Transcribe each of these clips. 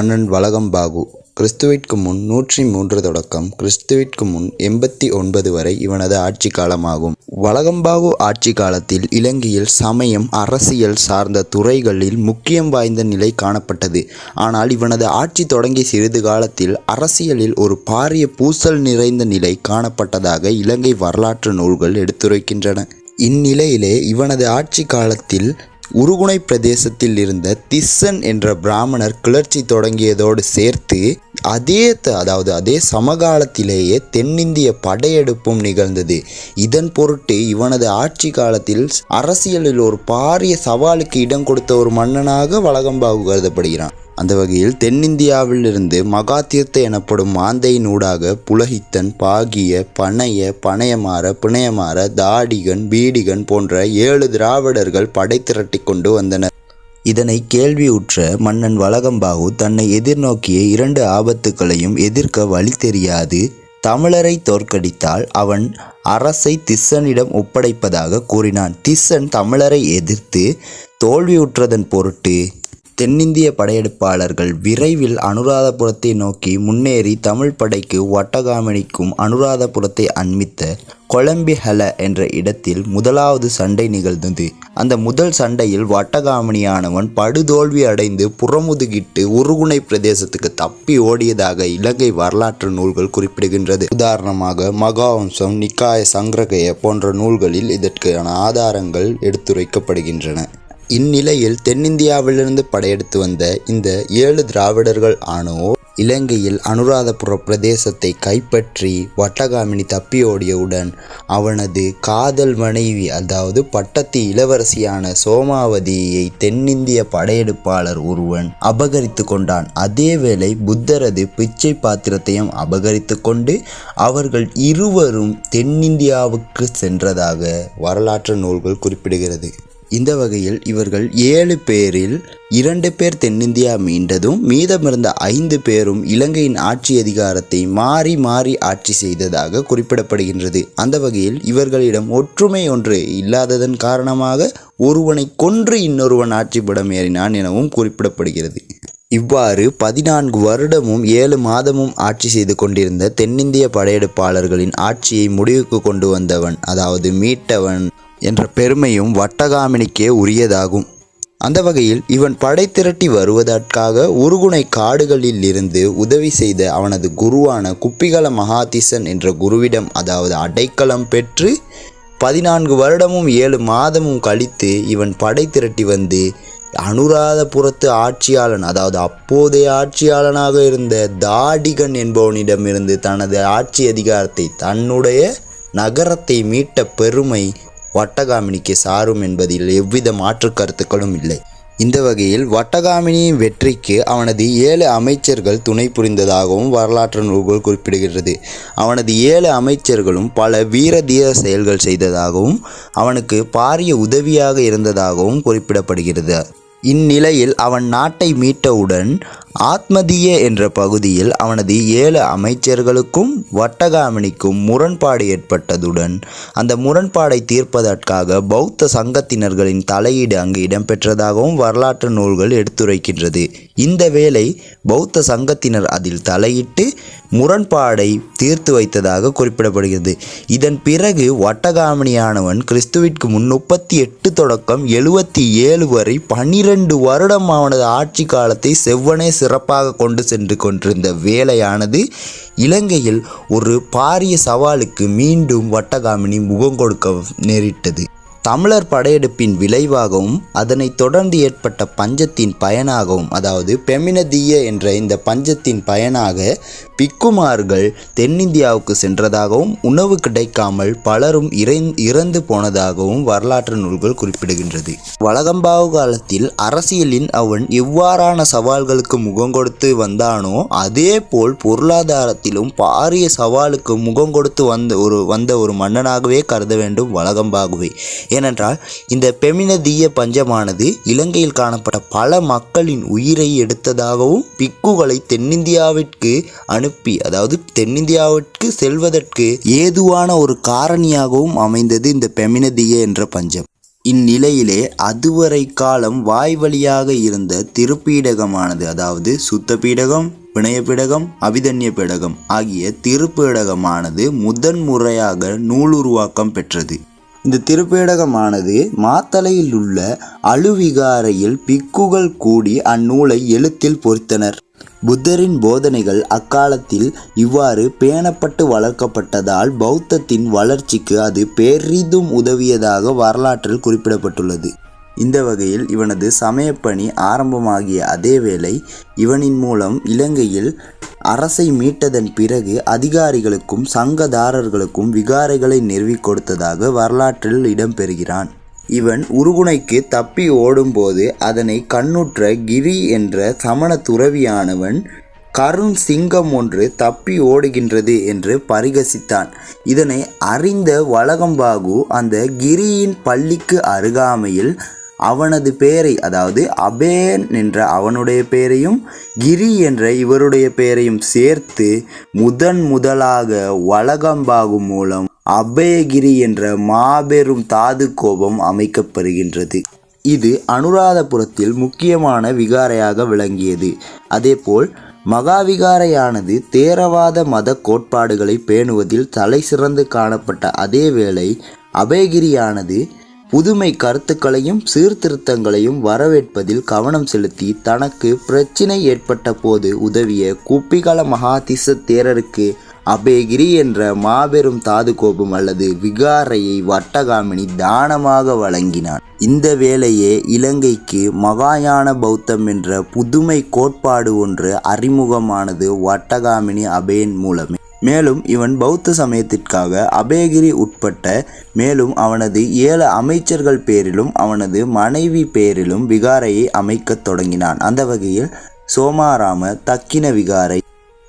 மன்னன் வலகம்பாகு கிறிஸ்துவிற்கு முன் நூற்றி மூன்று தொடக்கம் கிறிஸ்துவிற்கு முன் எண்பத்தி ஒன்பது வரை இவனது ஆட்சி காலமாகும். வலகம்பாகு ஆட்சி காலத்தில் இலங்கையில் சமயம் அரசியல் சார்ந்த துறைகளில் முக்கியம் வாய்ந்த நிலை காணப்பட்டது. ஆனால் இவனது ஆட்சி தொடங்கிய சிறிது காலத்தில் அரசியலில் ஒரு பாரிய பூசல் நிறைந்த நிலை காணப்பட்டதாக இலங்கை வரலாற்று நூல்கள் எடுத்துரைக்கின்றன. இந்நிலையிலே இவனது ஆட்சி காலத்தில் உருகுணை பிரதேசத்தில் இருந்த திஸ்ஸன் என்ற பிராமணர் கிளர்ச்சி தொடங்கியதோடு சேர்த்து அதே த- அதாவது அதே சமகாலத்திலேயே தென்னிந்திய படையெடுப்பும் நிகழ்ந்தது. இதன் பொருட்டு இவனது ஆட்சி காலத்தில் அரசியலில் ஒரு பாரிய சவாலுக்கு இடம் கொடுத்த ஒரு மன்னனாக வலகம்பாகு கருதப்படுகிறான். அந்த வகையில் தென்னிந்தியாவிலிருந்து மகாதீர்த்த எனப்படும் மாந்தையின் ஊடாக புலகித்தன் பாகிய பனைய பனையமாற பிணையமாற தாடிகன் பீடிகன் போன்ற ஏழு திராவிடர்கள் படை திரட்டி கொண்டு வந்தனர். இதனை கேள்வியுற்ற மன்னன் வலகம்பாகு தன்னை எதிர்நோக்கிய இரண்டு ஆபத்துக்களையும் எதிர்க்க வழி தெரியாது. தமிழரை தோற்கடித்தால் அவன் அரசை திஸ்ஸனிடம் ஒப்படைப்பதாக கூறினான். திஸ்ஸன் தமிழரை எதிர்த்து தோல்வியுற்றதன் பொருட்டு தென்னிந்திய படையெடுப்பாளர்கள் விரைவில் அனுராதபுரத்தை நோக்கி முன்னேறி தமிழ் படைக்கு ஒட்டகாமணிக்கும் அனுராதபுரத்தை அண்மித்த கொலம்பிஹல என்ற இடத்தில் முதலாவது சண்டை நிகழ்ந்தது. அந்த முதல் சண்டையில் வட்டகாமணியானவன் படுதோல்வி அடைந்து புறமுதுகிட்டு உருகுணை பிரதேசத்துக்கு தப்பி ஓடியதாக இலங்கை வரலாற்று நூல்கள் குறிப்பிடுகின்றது. உதாரணமாக மகாவம்சம் நிக்காய சங்கிரகய போன்ற நூல்களில் இதற்கான ஆதாரங்கள் எடுத்துரைக்கப்படுகின்றன. இந்நிலையில் தென்னிந்தியாவிலிருந்து படையெடுத்து வந்த இந்த ஏழு திராவிடர்கள் ஆனோர் இலங்கையில் அனுராதபுர பிரதேசத்தை கைப்பற்றி வட்டகாமினி தப்பியோடியவுடன் அவனது காதல் மனைவி அதாவது பட்டத்து இளவரசியான சோமாவதியை தென்னிந்திய படையெடுப்பாளர் ஒருவன் அபகரித்து கொண்டான். அதேவேளை புத்தரது பிச்சை பாத்திரத்தையும் அபகரித்து கொண்டு அவர்கள் இருவரும் தென்னிந்தியாவுக்கு சென்றதாக வரலாற்று நூல்கள் குறிப்பிடுகிறது. இந்த வகையில் இவர்கள் ஏழு பேரில் இரண்டு பேர் தென்னிந்தியா மீண்டதும் மீதமிருந்த ஐந்து பேரும் இலங்கையின் ஆட்சி அதிகாரத்தை மாறி மாறி ஆட்சி செய்ததாக குறிப்பிடப்படுகின்றது. அந்த வகையில் இவர்களிடம் ஒற்றுமை ஒன்று இல்லாததன் காரணமாக ஒருவனை கொன்று இன்னொருவன் ஆட்சிப்படம் ஏறினான் எனவும் குறிப்பிடப்படுகிறது. இவ்வாறு பதினான்கு வருடமும் ஏழு மாதமும் ஆட்சி செய்து கொண்டிருந்த தென்னிந்திய படையெடுப்பாளர்களின் ஆட்சியை முடிவுக்கு கொண்டு வந்தவன் அதாவது மீட்டவன் என்ற பெருமையும் வட்டகாமினிக்கே உரியதாகும். அந்த வகையில் இவன் படை திரட்டி வருவதற்காக உருகுணை காடுகளில் இருந்து உதவி செய்த அவனது குருவான குப்பிகல மகாதிசன் என்ற குருவிடம் அதாவது அடைக்கலம் பெற்று பதினான்கு வருடமும் ஏழு மாதமும் கழித்து இவன் படை திரட்டி வந்து அனுராதபுரத்து ஆட்சியாளன் அதாவது அப்போதைய ஆட்சியாளனாக இருந்த தாடிகன் என்பவனிடமிருந்து தனது ஆட்சி அதிகாரத்தை தன்னுடைய நகரத்தை மீட்ட பெருமை வட்டகாமினிக்கு சாரும் என்பதில் எவ்வித மாற்று கருத்துக்களும் இல்லை. இந்த வகையில் வட்டகாமினியின் வெற்றிக்கு அவனது ஏழு அமைச்சர்கள் துணை புரிந்ததாகவும் வரலாற்று நூல்கள் குறிப்பிடுகிறது அவனது ஏழு அமைச்சர்களும் பல வீர தீர செயல்கள் செய்ததாகவும் அவனுக்கு பாரிய உதவியாக இருந்ததாகவும் குறிப்பிடப்படுகிறது. இந்நிலையில் அவன் நாட்டை மீட்டவுடன் ஆத்மதிய என்ற பகுதியில் அவனது ஏழு அமைச்சர்களுக்கும் வட்டகாமினிக்கும் முரண்பாடு ஏற்பட்டதுடன் அந்த முரண்பாடை தீர்ப்பதற்காக பௌத்த சங்கத்தினர்களின் தலையீடு அங்கு இடம்பெற்றதாகவும் வரலாற்று நூல்கள் எடுத்துரைக்கின்றது. இந்த வேளை பௌத்த சங்கத்தினர் அதில் தலையிட்டு முரண்பாடை தீர்த்து வைத்ததாக குறிப்பிடப்படுகிறது. இதன் பிறகு வட்டகாமினியானவன் கிறிஸ்துவிற்கு முன் முப்பத்தி எட்டு தொடக்கம் எழுபத்தி ஏழு வரை பன்னிரண்டு வருடம் அவனது ஆட்சி காலத்தை செவ்வனே சிறப்பாக கொண்டு சென்று கொண்டிருந்த வேலையானது இலங்கையில் ஒரு பாரிய சவாலுக்கு மீண்டும் வட்டகாமினி முகம் கொடுக்க நேரிட்டது. தமிழர் படையெடுப்பின் விளைவாகவும் அதனைத் தொடர்ந்து ஏற்பட்ட பஞ்சத்தின் பயனாகவும் அதாவது பெமினதிய என்ற இந்த பஞ்சத்தின் பயனாக பிக்குமார்கள் தென்னிந்தியாவுக்கு சென்றதாகவும் உணவு கிடைக்காமல் பலரும் இறந்து போனதாகவும் வரலாற்று நூல்கள் குறிப்பிடுகின்றது. வலகம்பாவு காலத்தில் அரசியலின் அவன் எவ்வாறான சவால்களுக்கு முகம் கொடுத்து வந்தானோ அதே போல் பொருளாதாரத்திலும் பாரிய சவாலுக்கு முகம் கொடுத்து வந்த ஒரு வந்த ஒரு மன்னனாகவே கருத வேண்டும் வலகம்பாகுவே ஏனென்றால் இந்த பெமினதீய பஞ்சமானது இலங்கையில் காணப்பட்ட பல மக்களின் உயிரை எடுத்ததாகவும் பிக்குகளை தென்னிந்தியாவிற்கு அனுப்பி அதாவது தென்னிந்தியாவிற்கு செல்வதற்கு ஏதுவான ஒரு காரணியாகவும் அமைந்தது இந்த பெமினதீய என்ற பஞ்சம். இந்நிலையிலே அதுவரை காலம் வாய் வழியாக இருந்த திருப்பீடகமானது அதாவது சுத்த பீடகம் பிணையபீடகம் அபிதன்ய பீடகம் ஆகிய திருப்பீடகமானது முதன் முறையாக நூலுருவாக்கம் பெற்றது. இந்த திருப்பேடகமானது மாத்தலையில் உள்ள அழுவிகாரையில் பிக்குகள் கூடி அந்நூலை எழுத்தில் பொறித்தனர். புத்தரின் போதனைகள் அக்காலத்தில் இவ்வாறு பேணப்பட்டு வளர்க்கப்பட்டதால் பௌத்தத்தின் வளர்ச்சிக்கு அது பெரிதும் உதவியதாக வரலாற்றில் குறிப்பிடப்பட்டுள்ளது. இந்த வகையில் இவனது சமயப்பணி ஆரம்பமாகிய அதே வேளை இவனின் மூலம் இலங்கையில் அரசை மீட்டதன் பிறகு அதிகாரிகளுக்கும் சங்கதாரர்களுக்கும் விகாரைகளை நிறுவிக் கொடுத்ததாக வரலாற்றில் இடம்பெறுகிறான். இவன் உருகுணைக்கு தப்பி ஓடும்போது அதனை கண்ணுற்ற கிரி என்ற சமண துறவியானவன் கருண் சிங்கம் ஒன்று தப்பி ஓடுகின்றது என்று பரிகசித்தான். இதனை அறிந்த வலகம்பாகு அந்த கிரியின் பள்ளிக்கு அருகாமையில் அவனது பெயரை அதாவது அபேன் என்ற அவனுடைய பெயரையும் கிரி என்ற இவருடைய பெயரையும் சேர்த்து முதன் முதலாக வலகம்பாகு மூலம் அபயகிரி என்ற மாபெரும் தாது கோபம் அமைக்கப்படுகின்றது. இது அனுராதபுரத்தில் முக்கியமான விகாரையாக விளங்கியது. அதேபோல் மகாவிகாரையானது தேரவாத மத கோட்பாடுகளை பேணுவதில் தலை சிறந்து காணப்பட்ட அதே வேளை அபயகிரியானது புதுமை கருத்துக்களையும் சீர்திருத்தங்களையும் வரவேற்பதில் கவனம் செலுத்தி தனக்கு பிரச்சினை ஏற்பட்ட போது உதவிய குப்பிகல மகாதிச தேரருக்கு அபேகிரி என்ற மாபெரும் தாது கோபம் அல்லது விகாரையை வட்டகாமினி தானமாக வழங்கினான். இந்த வேளையே இலங்கைக்கு மகாயான பௌத்தம் என்ற புதுமை கோட்பாடு ஒன்று அறிமுகமானது வட்டகாமினி அபேன் மூலமே. மேலும் இவன் பௌத்த சமயத்திற்காக அபயகிரி உட்பட்ட மேலும் அவனது ஏழு அமைச்சர்கள் பேரிலும் அவனது மனைவி பேரிலும் விகாரையை அமைக்கத் தொடங்கினான். அந்த வகையில் சோமாராம தக்கின விகாரை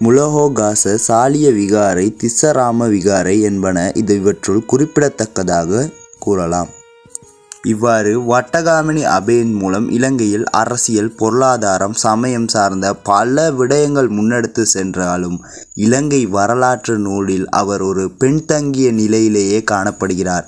முலஹோகாச சாலிய விகாரை திசராம விகாரை என்பன இது இவற்றுள் குறிப்பிடத்தக்கதாக கூறலாம். இவ்வாறு வட்டகாமினி அபேன் மூலம் இலங்கையில் அரசியல் பொருளாதாரம் சமயம் சார்ந்த பல விடயங்கள் முன்னெடுத்து சென்றாலும் இலங்கை வரலாற்று நூலில் அவர் ஒரு பெண்தங்கிய நிலையிலேயே காணப்படுகிறார்.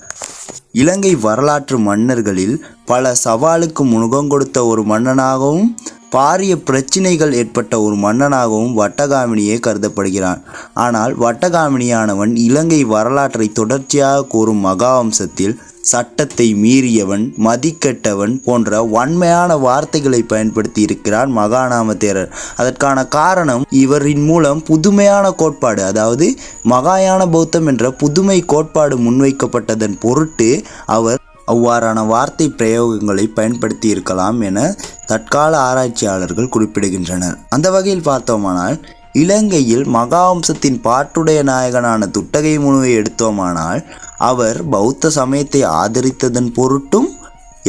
இலங்கை வரலாற்று மன்னர்களில் பல சவாலுக்கு முகம் கொடுத்த ஒரு மன்னனாகவும் பாரிய பிரச்சினைகள் ஏற்பட்ட ஒரு மன்னனாகவும் வட்டகாமினியே கருதப்படுகிறான். ஆனால் வட்டகாமினியானவன் இலங்கை வரலாற்றை தொடர்ச்சியாக கூறும் மகாவம்சத்தில் சட்டத்தை மீறியவன் மதிக்கெட்டவன் போன்ற வன்மையான வார்த்தைகளை பயன்படுத்தி இருக்கிறார் மகாநாம தேரர் அதற்கான காரணம் இவரின் மூலம் புதுமையான கோட்பாடு அதாவது மகாயான பௌத்தம் என்ற புதுமை கோட்பாடு முன்வைக்கப்பட்டதன் பொருட்டு அவர் அவ்வாறான வார்த்தை பிரயோகங்களை பயன்படுத்தி இருக்கலாம் என தற்கால ஆராய்ச்சியாளர்கள் குறிப்பிடுகின்றனர். அந்த வகையில் பார்த்தோமானால் இலங்கையில் மகாவம்சத்தின் பாட்டுடைய நாயகனான துட்டகை முனுவை எடுத்தோமானால் அவர் பௌத்த சமயத்தை ஆதரித்ததன் பொருட்டும்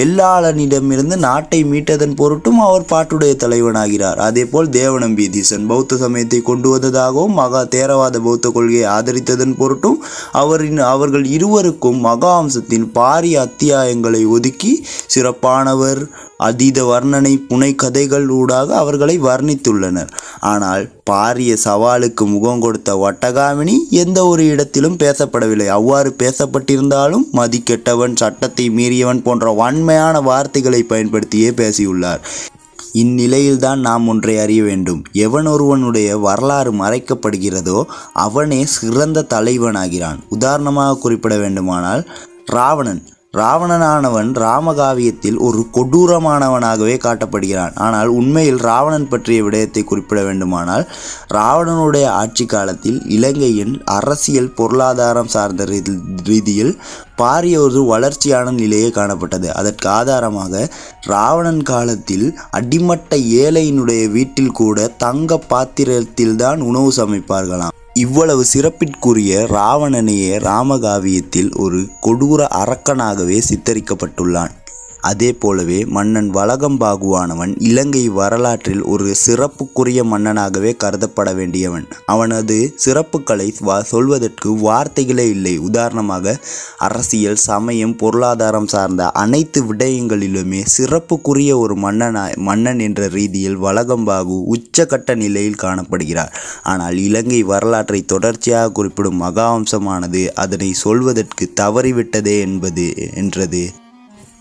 எல்லாளனிடமிருந்து நாட்டை மீட்டதன் பொருட்டும் அவர் பாட்டுடைய தலைவனாகிறார். அதேபோல் தேவநம்பீதீசன் பௌத்த சமயத்தை கொண்டு வந்ததாகவும் மகா தேரவாத பௌத்த கொள்கையை ஆதரித்ததன் பொருட்டும் அவரின் அவர்கள் இருவருக்கும் மகாவம்சத்தின் பாரிய அத்தியாயங்களை ஒதுக்கி சிறப்பானவர் அதீத வர்ணனை புனை கதைகள் ஊடாக அவர்களை வர்ணித்துள்ளனர். ஆனால் பாரிய சவாலுக்கு முகம் கொடுத்த வட்டகாமினி எந்த ஒரு இடத்திலும் பேசப்படவில்லை. அவ்வாறு பேசப்பட்டிருந்தாலும் மதிக்கெட்டவன் சட்டத்தை மீறியவன் போன்ற கடுமையான வார்த்தைகளை பயன்படுத்தியே பேசியுள்ளார். இந்நிலையில்தான் நாம் ஒன்றை அறிய வேண்டும். எவன் ஒருவனுடைய வரலாறு மறைக்கப்படுகிறதோ அவனே சிறந்த தலைவனாகிறான். உதாரணமாக குறிப்பிட வேண்டுமானால் ராவணன். ராவணனானவன் ராமகாவியத்தில் ஒரு கொடூரமானவனாகவே காட்டப்படுகிறான். ஆனால் உண்மையில் ராவணன் பற்றிய விடயத்தை குறிப்பிட வேண்டுமானால் ராவணனுடைய ஆட்சி காலத்தில் இலங்கையின் அரசியல் பொருளாதாரம் சார்ந்த ரீதியில் பாரிய ஒரு வளர்ச்சியான நிலையே காணப்பட்டது. அதற்கு ஆதாரமாக ராவணன் காலத்தில் அடிமட்ட ஏழையினுடைய வீட்டில் கூட தங்க பாத்திரத்தில்தான் உணவு சமைப்பார்களாம். இவ்வளவு சிறப்பிற்குரிய ராவணனையே ராமகாவியத்தில் ஒரு கொடூர அரக்கனாகவே சித்தரிக்கப்பட்டுள்ளான். அதே போலவே மன்னன் வலகம்பாகுவானவன் இலங்கை வரலாற்றில் ஒரு சிறப்புக்குரிய மன்னனாகவே கருதப்பட வேண்டியவன். அவனது சிறப்புகளை சொல்வதற்கு வார்த்தைகளே இல்லை. உதாரணமாக அரசியல் சமயம் பொருளாதாரம் சார்ந்த அனைத்து விடயங்களிலுமே சிறப்புக்குரிய ஒரு மன்னனாய் மன்னன் என்ற ரீதியில் வலகம்பாகு உச்சகட்ட நிலையில் காணப்படுகிறார். ஆனால் இலங்கை வரலாற்றை தொடர்ச்சியாக குறிப்பிடும் மகாவம்சமானது அதனை சொல்வதற்கு தவறிவிட்டதே என்பது என்றது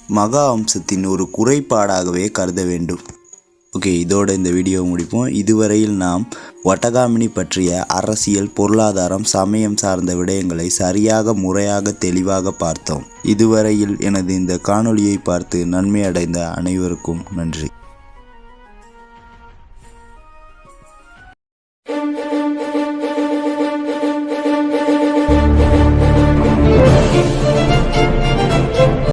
மகா அம்சத்தின் ஒரு குறைபாடாகவே கருத வேண்டும். ஓகே இதோட இந்த வீடியோ முடிப்போம். இதுவரையில் நாம் வட்டகாமினி பற்றிய அரசியல் பொருளாதாரம் சமயம் சார்ந்த விடயங்களை சரியாக முறையாக தெளிவாக பார்த்தோம். இதுவரையில் எனது இந்த காணொளியை பார்த்து நன்மை அடைந்த அனைவருக்கும் நன்றி.